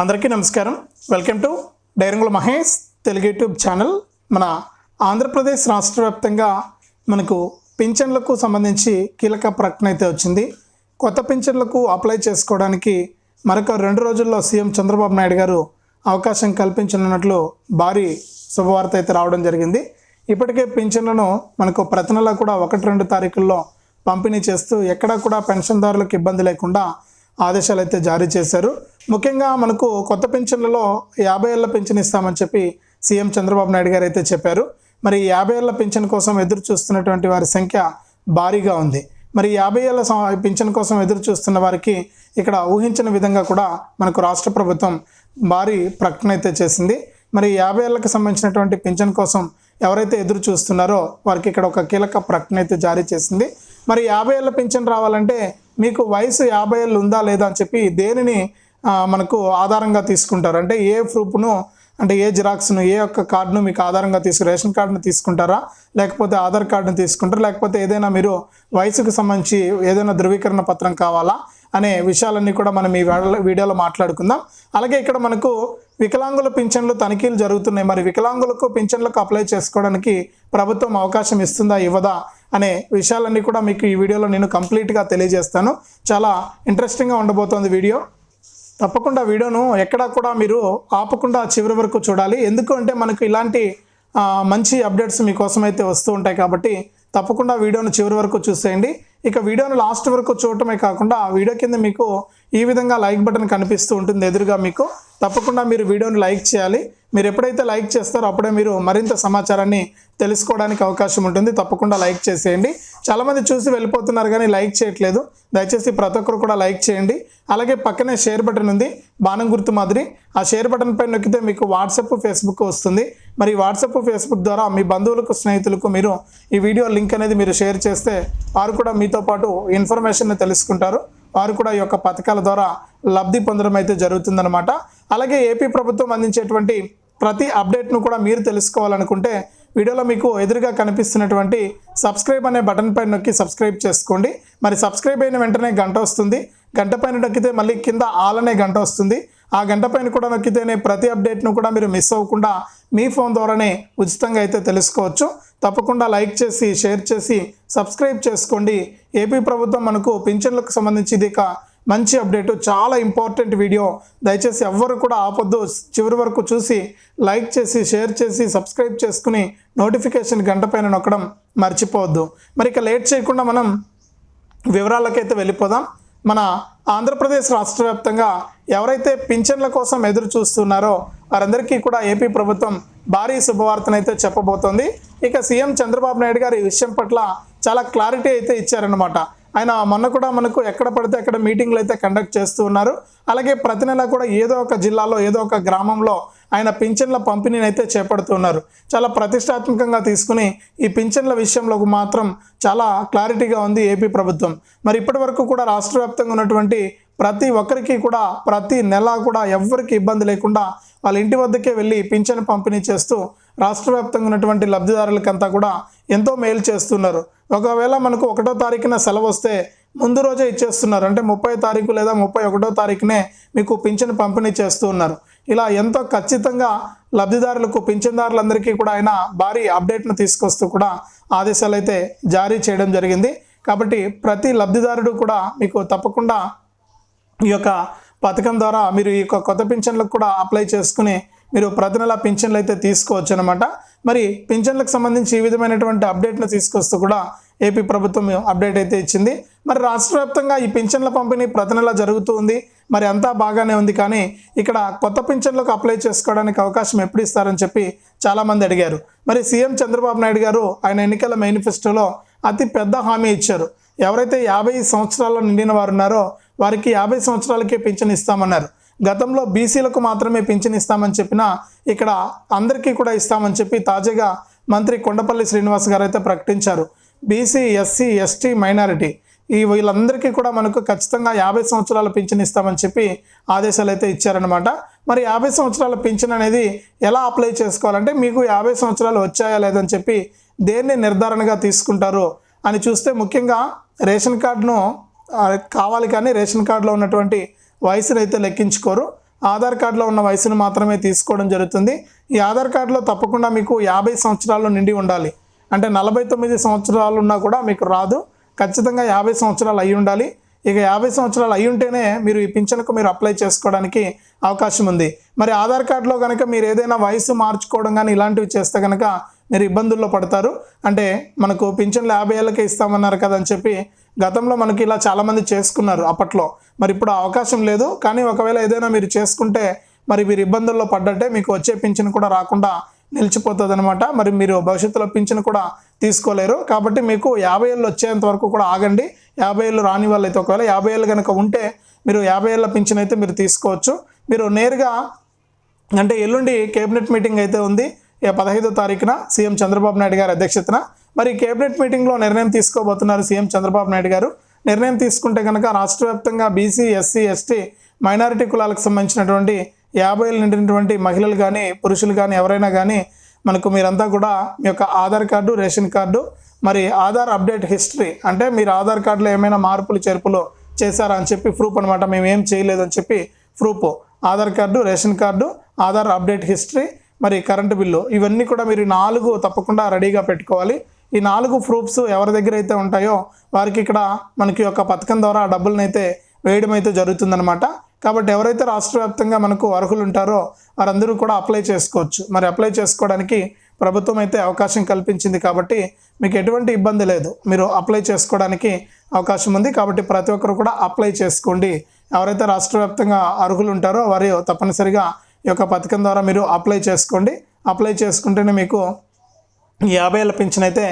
అందరికీ నమస్కారం. Welcome to డైరంగుల మహేష్ తెలుగు యూట్యూబ్ ఛానల్ మన ఆంధ్రప్రదేశ్ రాష్ట్ర వ్యాప్తంగా మనకు పింఛన్లకు సంబంధించి కీలక ప్రకటన అయితే వచ్చింది. కొత్త పింఛన్లకు అప్లై చేసుకోవడానికి మరొక రెండు రోజుల్లో సీఎం చంద్రబాబు నాయుడు గారు అవకాశం కల్పించనున్నట్లు భారీ శుభవార్త అయితే రావడం జరిగింది. ఇప్పటికే పింఛన్లను మనకు ప్రతి నెల కూడా ఒకటి రెండు తారీఖుల్లో పంపిణీ చేస్తూ ఎక్కడా కూడా పెన్షన్దారులకు ఇబ్బంది లేకుండా ఆదేశాలు అయితే జారీ చేశారు. ముఖ్యంగా మనకు కొత్త పెన్షన్లలో యాభై ఏళ్ళ పెన్షన్ ఇస్తామని చెప్పి సీఎం చంద్రబాబు నాయుడు గారు అయితే చెప్పారు. మరి యాభై ఏళ్ళ పెన్షన్ కోసం ఎదురు చూస్తున్నటువంటి వారి సంఖ్య భారీగా ఉంది. మరి యాభై ఏళ్ళ సం- పింఛన్ కోసం ఎదురు చూస్తున్న వారికి ఇక్కడ ఊహించిన విధంగా కూడా మనకు రాష్ట్ర ప్రభుత్వం భారీ ప్రకటన అయితే చేసింది. మరి యాభై ఏళ్ళకి సంబంధించినటువంటి పింఛన్ కోసం ఎవరైతే ఎదురు చూస్తున్నారో వారికి ఇక్కడ ఒక కీలక ప్రకటన అయితే జారీ చేసింది. మరి యాభై ఏళ్ళ పింఛన్ రావాలంటే మీకు వయసు యాభై ఏళ్ళు ఉందా లేదా అని చెప్పి దేనిని మనకు ఆధారంగా తీసుకుంటారు. అంటే ఏ ప్రూఫ్ను అంటే ఏ జిరాక్స్ను ఏ యొక్క కార్డును మీకు ఆధారంగా తీసుకు రేషన్ కార్డును తీసుకుంటారా? లేకపోతే ఆధార్ కార్డును తీసుకుంటారా? లేకపోతే ఏదైనా మీరు వయసుకు సంబంధించి ఏదైనా ధృవీకరణ పత్రం కావాలా? అనే విషయాలన్నీ కూడా మనం ఈ వీడియోలో- వీడియోలో మాట్లాడుకుందాం. అలాగే ఇక్కడ మనకు వికలాంగుల పింఛన్లు తనిఖీలు జరుగుతున్నాయి. మరి వికలాంగులకు పింఛన్లకు అప్లై చేసుకోవడానికి ప్రభుత్వం అవకాశం ఇస్తుందా ఇవ్వదా అనే విషయాలన్నీ కూడా మీకు ఈ వీడియోలో నేను కంప్లీట్గా తెలియజేస్తాను. చాలా ఇంట్రెస్టింగ్గా ఉండబోతోంది వీడియో. తప్పకుండా వీడియోను ఎక్కడా కూడా మీరు ఆపకుండా చివరి వరకు చూడాలి. ఎందుకు అంటే మనకు ఇలాంటి మంచి అప్డేట్స్ మీకోసం అయితే వస్తూ ఉంటాయి కాబట్టి తప్పకుండా వీడియోను చివరి వరకు చూసేయండి. ఇక వీడియోను లాస్ట్ వరకు చూడటమే కాకుండా ఆ వీడియో కింద మీకు ఈ విధంగా లైక్ బటన్ కనిపిస్తూ ఉంటుంది ఎదురుగా మీకు. తప్పకుండా మీరు వీడియోని లైక్ చేయాలి. మీరు ఎప్పుడైతే లైక్ చేస్తారో అప్పుడే మీరు మరింత సమాచారాన్ని తెలుసుకోవడానికి అవకాశం ఉంటుంది. తప్పకుండా లైక్ చేసేయండి. చాలామంది చూసి వెళ్ళిపోతున్నారు కానీ లైక్ చేయట్లేదు. దయచేసి ప్రతి ఒక్కరు కూడా లైక్ చేయండి. అలాగే పక్కనే షేర్ బటన్ ఉంది బాణం గుర్తు మాదిరి. ఆ షేర్ బటన్ పై నొక్కితే మీకు వాట్సాప్ ఫేస్బుక్ వస్తుంది. మరి వాట్సాప్ ఫేస్బుక్ ద్వారా మీ బంధువులకు స్నేహితులకు మీరు ఈ వీడియో లింక్ అనేది మీరు షేర్ చేస్తే వారు కూడా మీతో పాటు ఇన్ఫర్మేషన్ తెలుసుకుంటారు. వారు కూడా ఈ యొక్క పథకాల ద్వారా లబ్ధి పొందడం అయితే జరుగుతుందన్నమాట. అలాగే ఏపీ ప్రభుత్వం అందించేటువంటి ప్రతి అప్డేట్ను కూడా మీరు తెలుసుకోవాలనుకుంటే వీడియోలో మీకు ఎదురుగా కనిపిస్తున్నటువంటి సబ్స్క్రైబ్ అనే బటన్ పైన నొక్కి సబ్స్క్రైబ్ చేసుకోండి. మరి సబ్స్క్రైబ్ అయిన వెంటనే గంట వస్తుంది. గంట పైన నొక్కితే మళ్ళీ కింద ఆల్ అనే గంట వస్తుంది. ఆ గంట పైన కూడా నొక్కితేనే ప్రతి అప్డేట్ను కూడా మీరు మిస్ అవ్వకుండా మీ ఫోన్ ద్వారానే ఉచితంగా అయితే తెలుసుకోవచ్చు. తప్పకుండా లైక్ చేసి షేర్ చేసి సబ్స్క్రైబ్ చేసుకోండి. ఏపీ ప్రభుత్వం మనకు పింఛన్లకు సంబంధించి ఇది మంచి అప్డేట్ చాలా ఇంపార్టెంట్ వీడియో. దయచేసి ఎవ్వరు కూడా ఆపొద్దు. చివరి వరకు చూసి లైక్ చేసి షేర్ చేసి సబ్స్క్రైబ్ చేసుకుని నోటిఫికేషన్ గంట పైన నొక్కడం మర్చిపోవద్దు. మరి ఇక లేట్ చేయకుండా మనం వివరాలకైతే వెళ్ళిపోదాం. మన ఆంధ్రప్రదేశ్ రాష్ట్ర వ్యాప్తంగా ఎవరైతే పింఛన్ల కోసం ఎదురు చూస్తున్నారో వారందరికీ కూడా ఏపీ ప్రభుత్వం భారీ శుభవార్తనైతే చెప్పబోతోంది. ఇక సీఎం చంద్రబాబు నాయుడు గారు ఈ విషయం పట్ల చాలా క్లారిటీ అయితే ఇచ్చారనమాట ఆయన మొన్న కూడా మనకు ఎక్కడ పడితే అక్కడ మీటింగ్లు అయితే కండక్ట్ చేస్తూ ఉన్నారు. అలాగే ప్రతి నెల కూడా ఏదో ఒక జిల్లాలో ఏదో ఒక గ్రామంలో ఆయన పింఛన్ల పంపిణీని అయితే చేపడుతున్నారు చాలా ప్రతిష్టాత్మకంగా తీసుకుని ఈ పింఛన్ల విషయంలో మాత్రం చాలా క్లారిటీగా ఉంది ఏపీ ప్రభుత్వం. మరి ఇప్పటి వరకు కూడా రాష్ట్ర వ్యాప్తంగా ఉన్నటువంటి ప్రతి ఒక్కరికి కూడా ప్రతి నెల కూడా ఎవ్వరికి ఇబ్బంది లేకుండా వాళ్ళ ఇంటి వద్దకే వెళ్ళి పింఛన్ పంపిణీ చేస్తూ రాష్ట్ర వ్యాప్తంగా ఉన్నటువంటి లబ్ధిదారులకంతా కూడా ఎంతో మేలు చేస్తున్నారు. ఒకవేళ మనకు ఒకటో తారీఖున సెలవు వస్తే ముందు రోజే ఇచ్చేస్తున్నారు. అంటే ముప్పై తారీఖు లేదా ముప్పై ఒకటో తారీఖునే మీకు పింఛన్ పంపిణీ చేస్తూ ఉన్నారు. ఇలా ఎంతో ఖచ్చితంగా లబ్ధిదారులకు పింఛన్దారులందరికీ కూడా ఆయన భారీ అప్డేట్ను తీసుకొస్తూ కూడా ఆదేశాలు అయితే జారీ చేయడం జరిగింది. కాబట్టి ప్రతి లబ్ధిదారుడు కూడా మీకు తప్పకుండా ఈ యొక్క పథకం ద్వారా మీరు ఈ యొక్క కొత్త పింఛన్లకు కూడా అప్లై చేసుకుని మీరు ప్రతి నెల పింఛన్లు అయితే తీసుకోవచ్చు అనమాట మరి పింఛన్లకు సంబంధించి ఈ విధమైనటువంటి అప్డేట్ను తీసుకొస్తూ కూడా ఏపీ ప్రభుత్వం అప్డేట్ అయితే ఇచ్చింది. మరి రాష్ట్ర వ్యాప్తంగా ఈ పింఛన్ల పంపిణీ ప్రతి నెల జరుగుతూ ఉంది. మరి అంతా బాగానే ఉంది కానీ ఇక్కడ కొత్త పింఛన్లకు అప్లై చేసుకోవడానికి అవకాశం ఎప్పుడు ఇస్తారని చెప్పి చాలామంది అడిగారు. మరి సీఎం చంద్రబాబు నాయుడు గారు ఆయన ఎన్నికల మేనిఫెస్టోలో అతి పెద్ద హామీ ఇచ్చారు. ఎవరైతే యాభై సంవత్సరాల్లో నిండిన వారు ఉన్నారో వారికి యాభై సంవత్సరాలకే పింఛన్ ఇస్తామన్నారు. గతంలో బీసీలకు మాత్రమే పింఛన్ ఇస్తామని చెప్పినా ఇక్కడ అందరికీ కూడా ఇస్తామని చెప్పి తాజాగా మంత్రి కొండపల్లి శ్రీనివాస్ గారు అయితే ప్రకటించారు. బీసీ ఎస్సీ ఎస్టీ మైనారిటీ ఈ వీళ్ళందరికీ కూడా మనకు ఖచ్చితంగా యాభై సంవత్సరాల పింఛన్ ఇస్తామని చెప్పి ఆదేశాలు అయితే ఇచ్చారనమాట మరి యాభై సంవత్సరాల పింఛన్ అనేది ఎలా అప్లై చేసుకోవాలంటే మీకు యాభై సంవత్సరాలు వచ్చాయా లేదని చెప్పి దేన్ని నిర్ధారణగా తీసుకుంటారు అని చూస్తే ముఖ్యంగా రేషన్ కార్డును కావాలి కానీ రేషన్ కార్డులో ఉన్నటువంటి వయసును అయితే లెక్కించుకోరు. ఆధార్ కార్డులో ఉన్న వయసును మాత్రమే తీసుకోవడం జరుగుతుంది. ఈ ఆధార్ కార్డులో తప్పకుండా మీకు యాభై సంవత్సరాలు నిండి ఉండాలి. అంటే నలభై తొమ్మిది సంవత్సరాలు ఉన్నా కూడా మీకు రాదు. ఖచ్చితంగా యాభై సంవత్సరాలు అయి ఉండాలి. ఇక యాభై సంవత్సరాలు అయి ఉంటేనే మీరు ఈ పింఛన్కు మీరు అప్లై చేసుకోవడానికి అవకాశం ఉంది. మరి ఆధార్ కార్డులో కనుక మీరు ఏదైనా వయసు మార్చుకోవడం కానీ ఇలాంటివి చేస్తే కనుక మీరు ఇబ్బందుల్లో పడతారు. అంటే మనకు పింఛన్లు యాభై ఏళ్ళకే ఇస్తామన్నారు కదా అని చెప్పి గతంలో మనకి ఇలా చాలామంది చేసుకున్నారు అప్పట్లో. మరి ఇప్పుడు అవకాశం లేదు. కానీ ఒకవేళ ఏదైనా మీరు చేసుకుంటే మరి మీరు ఇబ్బందుల్లో పడ్డట్టే మీకు వచ్చే పింఛన్ కూడా రాకుండా నిలిచిపోతుంది అనమాట మరి మీరు భవిష్యత్తులో పింఛన్ కూడా తీసుకోలేరు. కాబట్టి మీకు యాభై ఏళ్ళు వచ్చేంత వరకు కూడా ఆగండి. యాభై ఏళ్ళు రాని వాళ్ళు అయితే ఒకవేళ యాభై ఏళ్ళు కనుక ఉంటే మీరు యాభై ఏళ్ళ పింఛన్ అయితే మీరు తీసుకోవచ్చు. మీరు నేరుగా అంటే ఎల్లుండి కేబినెట్ మీటింగ్ అయితే ఉంది. పదహైదో తారీఖున సీఎం చంద్రబాబు నాయుడు గారి అధ్యక్షతన మరి కేబినెట్ మీటింగ్లో నిర్ణయం తీసుకోబోతున్నారు సీఎం చంద్రబాబు నాయుడు గారు. నిర్ణయం తీసుకుంటే కనుక రాష్ట్ర వ్యాప్తంగా బీసీ ఎస్సీ ఎస్టీ మైనారిటీ కులాలకు సంబంధించినటువంటి యాభై ఏళ్ళు నిండినటువంటి మహిళలు కానీ పురుషులు కానీ ఎవరైనా కానీ మనకు మీరంతా కూడా మీ యొక్క ఆధార్ కార్డు రేషన్ కార్డు మరి ఆధార్ అప్డేట్ హిస్టరీ అంటే మీరు ఆధార్ కార్డులో ఏమైనా మార్పులు చేర్పులు చేశారా అని చెప్పి ప్రూఫ్ అనమాట మేము ఏం చేయలేదని చెప్పి proof. Aadhaar card ration card Aadhaar update history మరి కరెంటు బిల్లు ఇవన్నీ కూడా మీరు నాలుగు తప్పకుండా రెడీగా పెట్టుకోవాలి. ఈ నాలుగు ప్రూఫ్స్ ఎవరి దగ్గర అయితే ఉంటాయో వారికి ఇక్కడ మనకి ఒక పథకం ద్వారా డబ్బులనైతే డబ్బులను అయితే వేయడం అయితే జరుగుతుందన్నమాట. కాబట్టి ఎవరైతే రాష్ట్ర వ్యాప్తంగా మనకు అర్హులు ఉంటారో వారందరూ కూడా అప్లై చేసుకోవచ్చు. మరి అప్లై చేసుకోవడానికి ప్రభుత్వం అయితే అవకాశం కల్పించింది కాబట్టి మీకు ఎటువంటి ఇబ్బంది లేదు. మీరు అప్లై చేసుకోవడానికి అవకాశం ఉంది కాబట్టి ప్రతి ఒక్కరు కూడా అప్లై చేసుకోండి. ఎవరైతే రాష్ట్ర వ్యాప్తంగా అర్హులు ఉంటారో వారు తప్పనిసరిగా ఈ యొక్క పథకం ద్వారా మీరు అప్లై చేసుకోండి. అప్లై చేసుకుంటేనే మీకు యాభై ఏళ్ళ పింఛన్ అయితే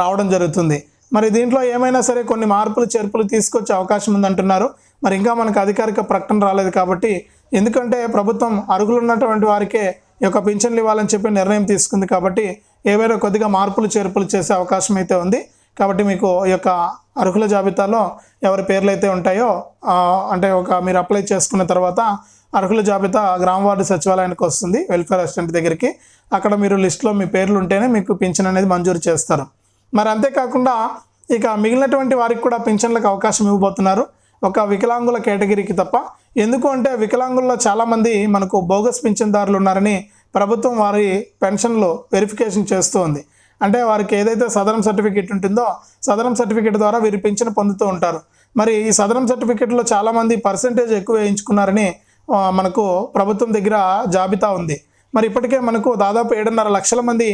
రావడం జరుగుతుంది. మరి దీంట్లో ఏమైనా సరే కొన్ని మార్పులు చేర్పులు తీసుకొచ్చే అవకాశం ఉందంటున్నారు. మరి ఇంకా మనకు అధికారిక ప్రకటన రాలేదు కాబట్టి ఎందుకంటే ప్రభుత్వం అరుగులు ఉన్నటువంటి వారికే ఈ యొక్క పింఛన్లు ఇవ్వాలని చెప్పి నిర్ణయం తీసుకుంది కాబట్టి ఏవైనా కొద్దిగా మార్పులు చేర్పులు చేసే అవకాశం అయితే ఉంది. కాబట్టి మీకు ఈ యొక్క అర్హుల జాబితాలో ఎవరి పేర్లు అయితే ఉంటాయో అంటే ఒక మీరు అప్లై చేసుకున్న తర్వాత అర్హుల జాబితా గ్రామ వార్డు సచివాలయానికి వస్తుంది వెల్ఫేర్ అసిస్టెంట్ దగ్గరికి. అక్కడ మీరు లిస్ట్లో మీ పేర్లు ఉంటేనే మీకు పింఛన్ అనేది మంజూరు చేస్తారు. మరి అంతేకాకుండా ఇక మిగిలినటువంటి వారికి కూడా పింఛన్లకు అవకాశం ఇవ్వబోతున్నారు. ఒక వికలాంగుల కేటగిరీకి తప్ప. ఎందుకు అంటే వికలాంగుల్లో చాలామంది మనకు బోగస్ పింఛన్దారులు ఉన్నారని ప్రభుత్వం వారి పెన్షన్లు వెరిఫికేషన్ చేస్తూ ఉంది అంటే వారికి ఏదైతే సదరం సర్టిఫికేట్ ఉంటుందో సదరం సర్టిఫికేట్ ద్వారా వీరు పింఛన్ పొందుతూ ఉంటారు. మరి ఈ సదరం సర్టిఫికేట్లో చాలామంది పర్సంటేజ్ ఎక్కువ వేయించుకున్నారని మనకు ప్రభుత్వం దగ్గర జాబితా ఉంది. మరి ఇప్పటికే మనకు దాదాపు ఏడున్నర లక్షల మంది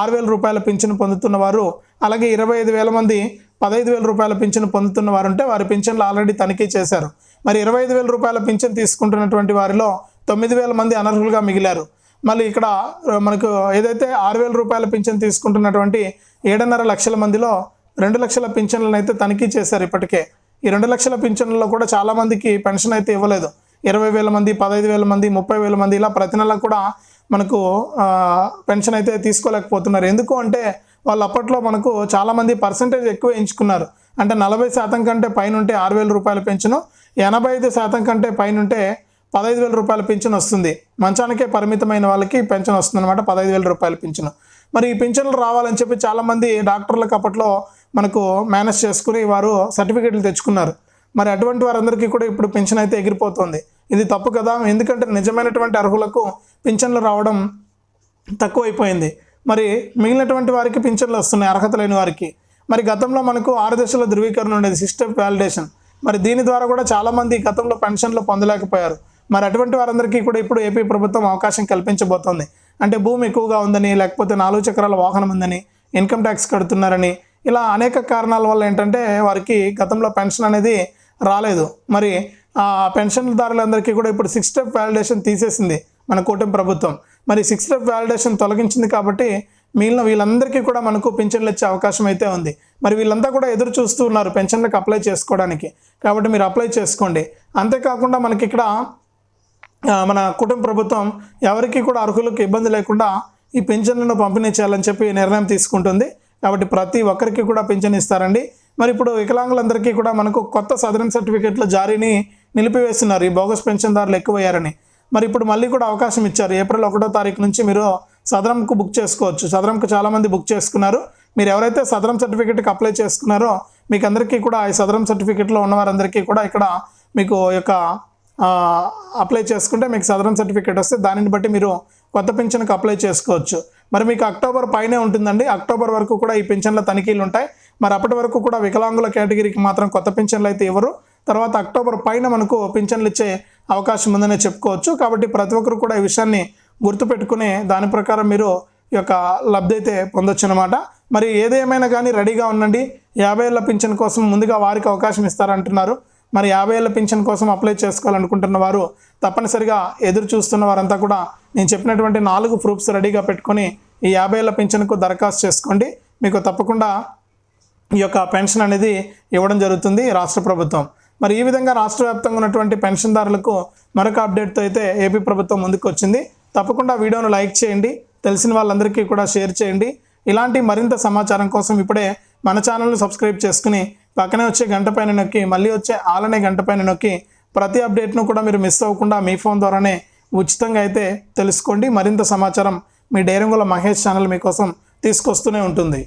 ఆరు వేల రూపాయల పింఛను పొందుతున్న వారు అలాగే ఇరవై ఐదు వేల మంది పదహైదు వేల రూపాయల పింఛను పొందుతున్న వారు ఉంటే వారి పింఛన్లు ఆల్రెడీ తనిఖీ చేశారు. మరి ఇరవై ఐదు వేల రూపాయల పింఛన్ తీసుకుంటున్నటువంటి వారిలో తొమ్మిది వేల మంది అనర్హులుగా మిగిలారు. మళ్ళీ ఇక్కడ మనకు ఏదైతే ఆరు వేల రూపాయల పింఛన్ తీసుకుంటున్నటువంటి ఏడున్నర లక్షల మందిలో రెండు లక్షల పింఛన్లను అయితే తనిఖీ చేశారు ఇప్పటికే. ఈ రెండు లక్షల పింఛన్లలో కూడా చాలా మందికి పెన్షన్ అయితే ఇవ్వలేదు. ఇరవై వేల మంది పదహైదు వేల మంది ముప్పై వేల మంది ఇలా ప్రతి నెల కూడా మనకు పెన్షన్ అయితే తీసుకోలేకపోతున్నారు. ఎందుకు అంటే వాళ్ళు అప్పట్లో మనకు చాలామంది పర్సంటేజ్ ఎక్కువ ఎంచుకున్నారు. అంటే నలభై శాతం కంటే పైన ఉంటే ఆరు వేల రూపాయల పెన్షను ఎనభై ఐదు శాతం కంటే పైన ఉంటే పదహైదు వేల రూపాయల పింఛన్ వస్తుంది. మంచానికే పరిమితమైన వాళ్ళకి పెన్షన్ వస్తుంది అనమాట పదహైదు వేల రూపాయల పింఛను మరి ఈ పింఛన్లు రావాలని చెప్పి చాలామంది డాక్టర్లకు అప్పట్లో మనకు మేనేజ్ చేసుకుని వారు సర్టిఫికెట్లు తెచ్చుకున్నారు. మరి అటువంటి వారందరికీ కూడా ఇప్పుడు పింఛన్ అయితే ఎగిరిపోతుంది. ఇది తప్పు కదా? ఎందుకంటే నిజమైనటువంటి అర్హులకు పింఛన్లు రావడం తక్కువైపోయింది. మరి మిగిలినటువంటి వారికి పింఛన్లు వస్తున్నాయి అర్హత లేని వారికి. మరి గతంలో మనకు ఆరు దశల ధృవీకరణ ఉండేది సిస్టమ్ వ్యాలిడేషన్ మరి దీని ద్వారా కూడా చాలామంది గతంలో పెన్షన్లు పొందలేకపోయారు. మరి అటువంటి వారందరికీ కూడా ఇప్పుడు ఏపీ ప్రభుత్వం అవకాశం కల్పించబోతోంది. అంటే భూమి ఎక్కువగా ఉందని లేకపోతే నాలుగు చక్రాల వాహనం ఉందని ఇన్కమ్ ట్యాక్స్ కడుతున్నారని ఇలా అనేక కారణాల వల్ల ఏంటంటే వారికి గతంలో పెన్షన్ అనేది రాలేదు. మరి పెన్షన్దారులందరికీ కూడా ఇప్పుడు సిక్స్ స్టెప్ వ్యాలిడేషన్ తీసేసింది మన కూటమి ప్రభుత్వం. మరి సిక్స్ స్టెప్ వ్యాలిడేషన్ తొలగించింది కాబట్టి మిగిలిన వీళ్ళందరికీ కూడా మనకు పెన్షన్లు ఇచ్చే అవకాశం అయితే ఉంది. మరి వీళ్ళంతా కూడా ఎదురు చూస్తూ ఉన్నారు పెన్షన్లకు అప్లై చేసుకోవడానికి. కాబట్టి మీరు అప్లై చేసుకోండి. అంతేకాకుండా మనకి ఇక్కడ మన కుటుంబ ప్రభుత్వం ఎవరికి కూడా అర్హులకు ఇబ్బంది లేకుండా ఈ పెన్షన్లను పంపిణీ చేయాలని చెప్పి నిర్ణయం తీసుకుంటుంది. కాబట్టి ప్రతి ఒక్కరికి కూడా పెన్షన్ ఇస్తారండి. మరి ఇప్పుడు వికలాంగులందరికీ కూడా మనకు కొత్త సదరన్ సర్టిఫికేట్ల జారీని నిలిపివేస్తున్నారు. ఈ బోగస్ పెన్షన్దారులు ఎక్కువయ్యారని. మరి ఇప్పుడు మళ్ళీ కూడా అవకాశం ఇచ్చారు. ఏప్రిల్ ఒకటో తారీఖు నుంచి మీరు సదరంకు బుక్ చేసుకోవచ్చు. సదరంకు చాలామంది బుక్ చేసుకున్నారు. మీరు ఎవరైతే సదరం సర్టిఫికేట్కి అప్లై చేసుకున్నారో మీకు అందరికీ కూడా ఈ సదరం సర్టిఫికేట్లో ఉన్నవారందరికీ కూడా ఇక్కడ మీకు యొక్క అప్లై చేసుకుంటే మీకు సదరం సర్టిఫికేట్ వస్తే దానిని బట్టి మీరు కొత్త పెన్షన్కి అప్లై చేసుకోవచ్చు. మరి మీకు అక్టోబర్ పైనే ఉంటుందండి. అక్టోబర్ వరకు కూడా ఈ పెన్షన్ల తనిఖీలు ఉంటాయి మరి అప్పటి వరకు కూడా వికలాంగుల కేటగిరీకి మాత్రం కొత్త పింఛన్లు అయితే ఇవ్వరు. తర్వాత అక్టోబర్ పైన మనకు పింఛన్లు ఇచ్చే అవకాశం ఉందనే చెప్పుకోవచ్చు. కాబట్టి ప్రతి ఒక్కరు కూడా ఈ విషయాన్ని గుర్తుపెట్టుకుని దాని ప్రకారం మీరు ఈ యొక్క లబ్ధి అయితే పొందొచ్చు అనమాట మరి ఏదేమైనా కానీ రెడీగా ఉండండి. యాభై ఏళ్ళ పింఛన్ కోసం ముందుగా వారికి అవకాశం ఇస్తారంటున్నారు. మరి యాభై ఏళ్ళ పింఛన్ కోసం అప్లై చేసుకోవాలనుకుంటున్న వారు తప్పనిసరిగా ఎదురు చూస్తున్న వారంతా కూడా నేను చెప్పినటువంటి నాలుగు ప్రూఫ్స్ రెడీగా పెట్టుకొని ఈ యాభై ఏళ్ళ పింఛన్కు దరఖాస్తు చేసుకోండి. మీకు తప్పకుండా ఈ యొక్క పెన్షన్ అనేది ఇవ్వడం జరుగుతుంది రాష్ట్ర ప్రభుత్వం. మరి ఈ విధంగా రాష్ట్ర వ్యాప్తంగా ఉన్నటువంటి పెన్షన్దారులకు మరొక అప్డేట్తో అయితే ఏపీ ప్రభుత్వం ముందుకు వచ్చింది తప్పకుండా వీడియోను లైక్ చేయండి. తెలిసిన వాళ్ళందరికీ కూడా షేర్ చేయండి. ఇలాంటి మరింత సమాచారం కోసం ఇప్పుడే మన ఛానల్ను సబ్స్క్రైబ్ చేసుకుని పక్కనే వచ్చే గంట పైన నొక్కి మళ్ళీ వచ్చే ఆలనే గంట పైన నొక్కి ప్రతి అప్డేట్ను కూడా మీరు మిస్ అవ్వకుండా మీ ఫోన్ ద్వారానే ఉచితంగా అయితే తెలుసుకోండి. మరింత సమాచారం మీ డైరంగుల మహేష్ ఛానల్ మీకోసం తీసుకొస్తూనే ఉంటుంది.